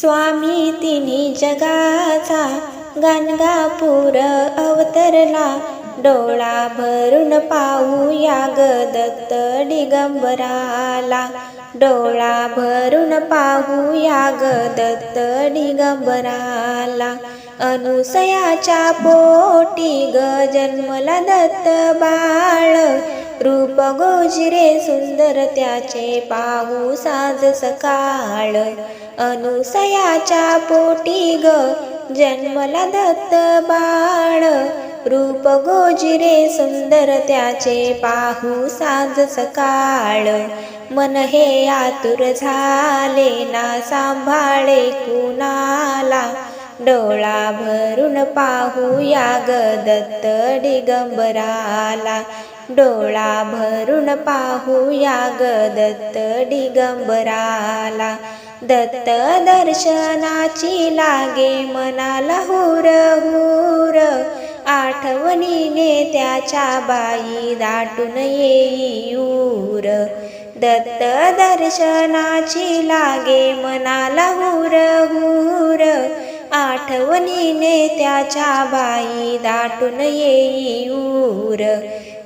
स्वामी तिने जगाचा गाणगापूर अवतरला. डोळा भरून पाहूया ग दत्त दिगंबराला. डोळा भरून पाहूया ग दत्त दिगंबराला. अनुसयाच्या पोटी ग जन्मला दत्त बाळ. रूप गोजिरे सुंदर त्याचे पाहू साज सकाळ. अनुसयाच्या पोटी ग. जन्मला दत्त बाळ. रूप गोजिरे सुंदर त्याचे पाहू साज सकाळ. मन हे आतुर झाले ना सांभाळे कुणाला. डोळा भरून पाहूया ग दत्त दिगंबराला. डोळा भरून पाहूया ग दत्त दिगंबराला. दत्त दर्शनाची लागे मनाला हुर हुर. आठवणीने त्याच्या बाई दाटून येईयूर दत्त दर्शनाची लागे मनाला हुर हुर. आठवणीने त्याच्या बाई दाटून येईर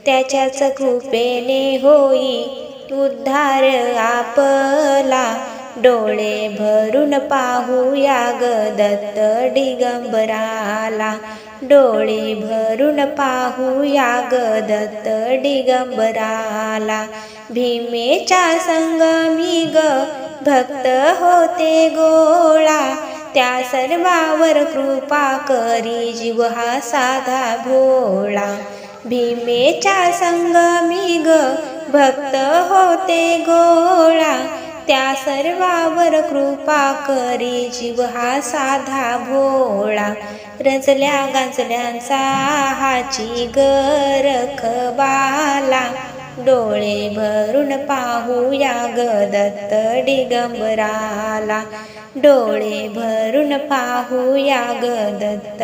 त्याच्याच कृपेने होई उद्धार आपला. डोळे भरून पाहूया ग दत्त दिगंबराला. डोळे भरून पाहूया ग दत्त दिगंबराला. भीमेच्या संगमी ग भक्त होते गोळा. त्या सर्वावर कृपा करी जीव हा साधा भोळा. भीमेच्या संगमी ग भक्त होते गोळा. त्या सर्वावर कृपा करी. जीव हा साधा भोळा. रचल्या गांजल्यांचा हाची गरख बाला. डोळे भरून पाहूया ग दत्त डोळे भरून पाहूया ग दत्त